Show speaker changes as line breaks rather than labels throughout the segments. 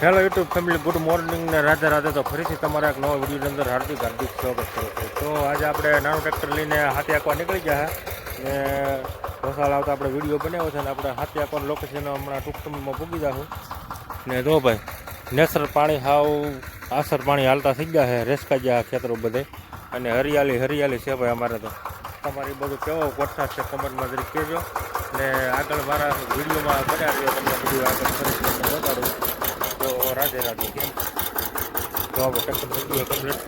Hello YouTube family good morning ને રાધે રાધે તો ફરીથી તમારા એક નવા વિડીયોની અંદર હાર્દિક હાર્દિક સ્વાગત કરું છું. તો આજે આપણે નાનું ટ્રેક્ટર લઈને હાથી આંકવા નીકળી ગયા ને વસાલ આવતા આપણે વીડિયો બનાવ્યો છે ને આપણે હાથી આંકવાનું લોકેશન હમણાં ટૂંક સમયમાં પૂગી જાશું. ને જો ભાઈ, નેસર પાણી હાવ આસર પાણી હાલતા થઈ ગયા છે રેસકા ગયા ખેતરો બધે. અને હરિયાળી હરિયાળી છે ભાઈ અમારે તો. તમારી બધું કેવો વરસાદ છે કમેન્ટમાં જરી કહેજો. ને આગળ મારા વિડીયોમાં બનાવ્યો તમને બધું આગળ બતાડું રાધે રાધે કેમ? તો આપણે થઈ ગયો કમ્પ્લીટ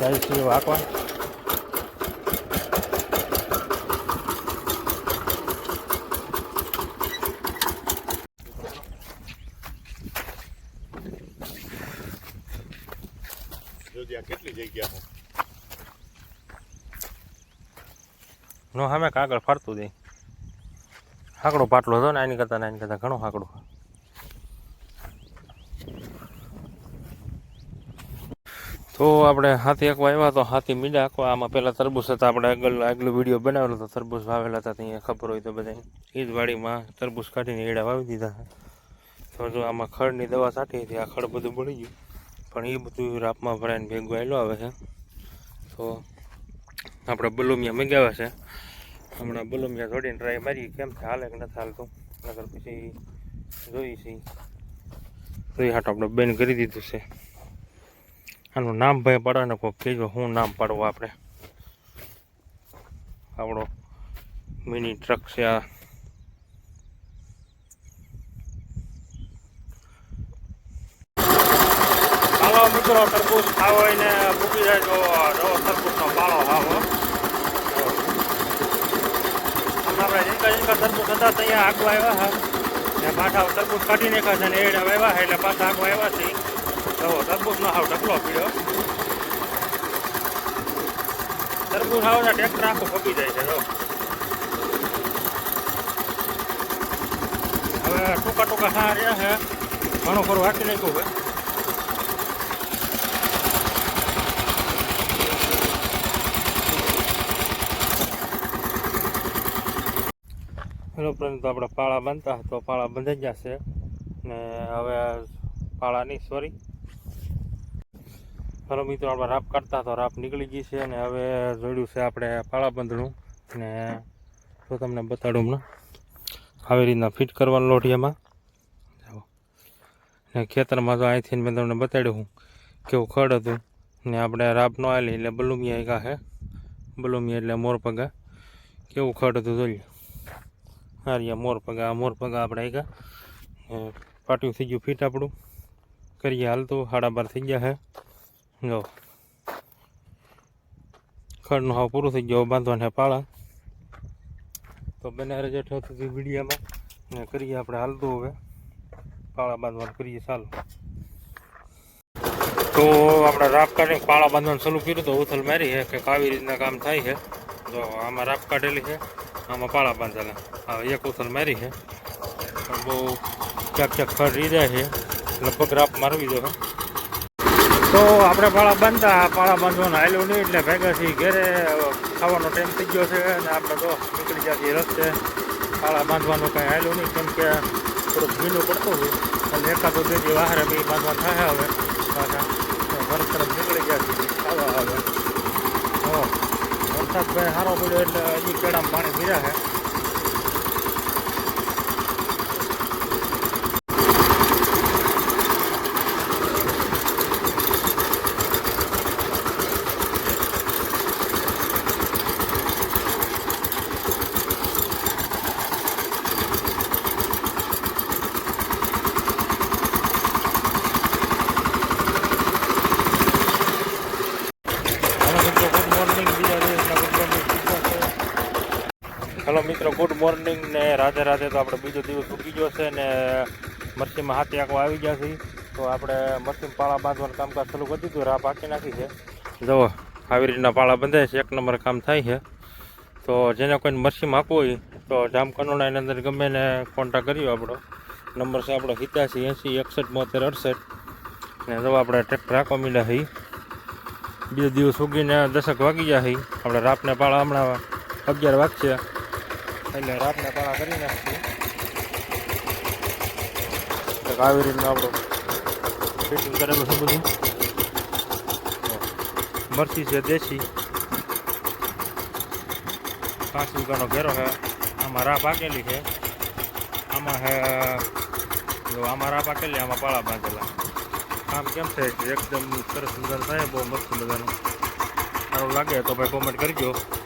જાય છે
જોજે કેટલી જગ્યા
નો સામે કાગળ ફરતું જાય હાકડો પાટલો હતો ને એની કરતાં ને એની કરતાં ઘણો હાકડો. તો આપણે હાથી આંકવા આવ્યા તો હાથી મીડા આંકવા આમાં પહેલાં તરબૂચ હતા, આપણે આગળ આગલો વીડિયો બનાવેલો હતો તરબૂચ વાવેલા હતા, ત્યાં ખબર હોય તો બધા એ વાડીમાં તરબૂચ કાઢીને એડા વાવી દીધા. તો જો આમાં ખડની દવા છાંટી હતી, આ ખડ બધું બળી ગયું. પણ એ બધું રાપમાં ભરાઈને ભેગું આવેલો આવે છે. તો આપણે બલુમિયા મંગાવ્યા છે. હમણાં બલુમિયા જોડીને ટ્રાય મારી કેમ છે હાલે કે નથી હાલતું? નગર પછી જોઈ છે તો એ હાટ આપણે બેન કરી દીધું છે. આનું નામ ભાઈ પાડવાને કોઈ કહેજો, શું નામ પાડવું આપણે? આપણો મિની ટ્રક છે આ. હાલો મિત્રો, તરબૂચ ખાવ હોય ને મૂકી જાય તો નવો તરબૂચનો પાળો હાવો આપણે જીંકા જીંકા તરબૂચ હતા ત્યાં આગવા આવ્યા હા. ને પાછા તરબૂચ કાઢી નાખ્યા છે ને એડ આવ્યા એટલે પાછા આગવા આવ્યા છે તો તરબૂચનો હાવ ઢગલો પીડ્યો તરબૂચ હાવ ટ્રેક્ટર આખું પકી જાય છે જો હવે ટૂંકા ટૂંકા ખા રહ્યા છે ઘણું ખરું વાંચી નાખ્યું છે હેલો ફ્રેન્ડ તો આપણે પાળા બાંધતા તો પાળા બંધાઈ જશે ને હવે પાળા નહીં સોરી હેલો મિત્રો આપણે રાપ કાઢતા તો રાપ નીકળી ગઈ છે ને હવે જોડ્યું છે આપણે પાળા અને તો તમને બતાડું હમણાં. આવી રીતના ફિટ કરવાનું લોઢિયામાં જાઓ. ને ખેતરમાં તો અહીંથી મેં તમને બતાડ્યું હું કેવું ખડ હતું. ને આપણે રાપ ન આવેલી એટલે બલુમિયા એકા હે. બલુમિયા એટલે મોરપગા. કેવું ખડ હતું જોઈએ હારિયા મોરપગા મોરપગા મોર પગા આપણે આવ્યા પાટિયું થઈ ગયું ફિટ આપણું. કરીએ હાલતું સાડા બાર થઈ ગયા હે. જો. ખડનું હાવ પૂરું થઈ ગયો, બાંધવાને પાળા. તો બને રજેટ હતી વિડીયામાં. ને કરીએ આપણે હાલતું હવે. પાળા બાંધવાનું કરીએ ચાલો. તો આપણે રાપ કાઢીને પાળા બાંધવાનું ચાલુ કર્યું તો ઉથલ મારી છે કે આવી રીતના કામ થાય છે જો આમાં રાપ કાઢેલી છે, આમાં પાળા બાંધેલા. હવે એક ઉથલ મારી છે બહુ ક્યાંક ક્યાંક ખડ જાય છે લગભગ રાપ મારવી દો તો આપણે પાળા બાંધતા પાળા બાંધવાનું હાલ્યું નહીં, એટલે ભેગાથી ઘેરે. ખાવાનો ટાઈમ થઈ ગયો છે અને આપણે તો નીકળી જતી રસ્તે. પાળા બાંધવાનું કાંઈ હાલ્યું નહીં, કેમ કે થોડુંક ભીનું પડતું હોય. એટલે એકાદો બે દી વાહરે બી બાંધવાનું થાય હવે. પાછા ઘર તરફ નીકળી છીએ, ખાવા હવે. હો વરસાદ ભાઈ સારો પડ્યો, એટલે હજી પેડામાં પાણી પીરા છે હેલો મિત્રો ગુડ મોર્નિંગ ને રાધે રાધે તો આપણે બીજો દિવસ ઉગી ગયો છે ને મરસીમાં હાથી આંકવા આવી ગયા છે. તો આપણે મરસીમ પાળા બાંધવાનું કામકાજ ચાલુ કરી દીધું, રાહ પાકી નાખી છે. જુઓ આવી રીતના પાળા બંધાય છે, એક નંબર કામ થાય છે. તો જેને કોઈને મરસીમાં આપવું હોય, તો જામકનોડા એની અંદર ગમે ને કોન્ટેક કર્યો આપણો. નંબર છે આપણો સિત્યાસી એંસી એકસઠ, બોતેર, અડસઠ. ને જો આપણે ટ્રેક્ટર આંકવા મીડા હઈ બીજો દિવસ ઉગીને દશક વાગી ગયા હઈ આપણે રાપને પાળા હમણાં અગિયાર વાગશે એટલે રાતના પાણા કરી નાખીએ આવી રીતનું આપણું ફિટિંગ કરેલું છે બધું. મરચી છે, દેશી. પાંચ વીઘાનો ઘેરો છે. આમાં રા પાકેલી છે. આમાં જો આમાં રા પાકેલી આમાં પાળા બાંધેલા. આમ કેમ છે એકદમ સરસ મજાનું થાય, બહુ મસ્ત મજાનું. સારું લાગે તો ભાઈ કોમેન્ટ કરજો તો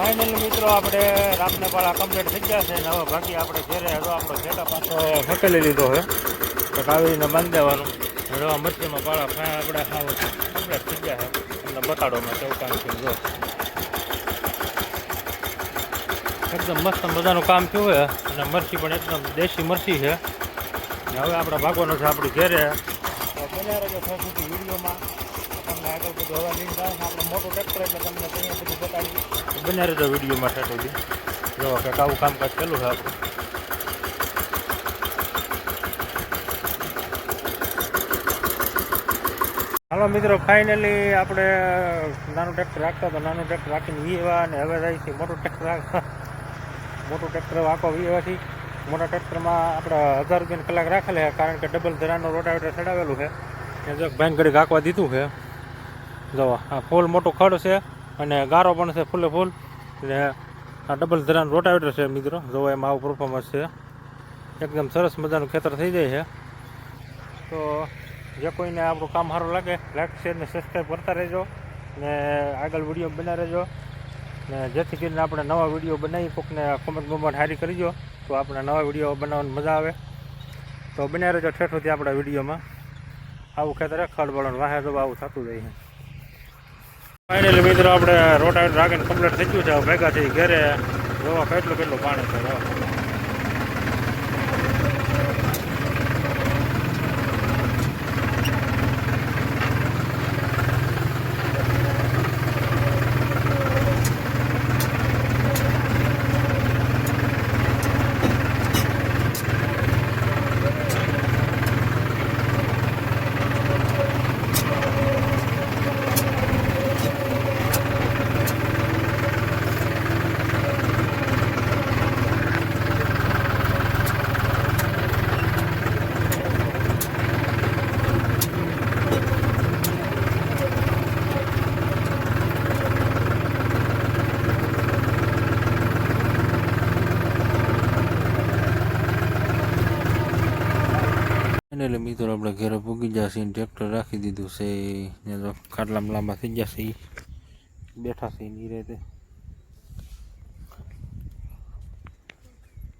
ફાઇનલ મિત્રો, આપણે રાતને પાળા કમ્પ્લીટ થઈ ગયા છે અને હવે બાકી આપણે ઘેરે હવે આપણો ઘેટા પાછો ફકેલી લીધો છે. તો કાવીને બાંધી દેવાનું હળવા મચ્છીમાં પાળા ફા- આપણે હાવ કમ્પ્લીટ થઈ ગયા છે. તમને બતાડોમાં કેવું કામ છે જો. એકદમ મસ્ત મજાનું કામ થયું છે અને મરચી પણ એકદમ દેશી મરચી છે. હવે આપણે ભાગવાનો છે આપણી ઘેરે. બન્યા રહેજો છે વિડીયોમાં. આગળ બધું હવા લઈને જાય આપણે મોટું ટ્રેક્ટર એટલે તમને ત્યાં બધું બતાવી બન્યા રહેજો વિડીયોમાં ત્યાં બી જો કંઈક આવું કામકાજ ચાલુ છે આપણું. હાલો મિત્રો ફાઇનલી આપણે નાનું ટ્રેક્ટર રાખતા તો નાનું ટ્રેક્ટર રાખીને વીવા અને હવે જાય છે મોટું ટ્રેક્ટર રાખવા. મોટું ટ્રેક્ટર આખો વીવાથી મોટા ટ્રેક્ટરમાં આપણે હજાર રૂપિયાની કલાક રાખેલા છે કારણ કે ડબલ ધરાનું રોટાવેટર ચડાવેલું છે. એ જો બેંક ઘડી દીધું છે. જો, આ ફૂલ મોટો ખડ છે અને ગારો પણ છે ફૂલે ફૂલ. એટલે આ ડબલ ધરાનું રોટાવેટર છે મિત્રો. જો, એમાં આવું પરફોર્મન્સ છે. એકદમ સરસ મજાનું ખેતર થઈ જાય છે. તો જે કોઈને આપણું કામ સારું લાગે લાઈક શેર ને સબસ્ક્રાઈબ કરતા રહેજો ને આગળ વીડિયો બના રહેજો. ને જેથી કરીને આપણે નવા વીડિયો બનાવી, કોકને કોમેન્ટ બોમેન્ટ હારી કરીજો, તો આપણે નવા વીડિયો બનાવવાની મજા આવે. તો બન્યા રહેજો ઠેઠ સુધી આપણા વિડીયોમાં આવું ખેતર ખડબળણ વાહે તો આવું થતું જાય છે. ફાઇનલી મિત્રો, આપણે રોટાવેટર રાખીને કમ્પ્લીટ થઈ ગયું છે. ભેગા થઈ ઘરે જોવા કેટલું કેટલું પાણી છે. જોવા એટલે મિત્રો આપણે ઘરે પૂગી જશે ટ્રેક્ટર રાખી દીધું છે ને ખાટલામાં લાંબા થઈ જશે. બેઠા છે એની રીતે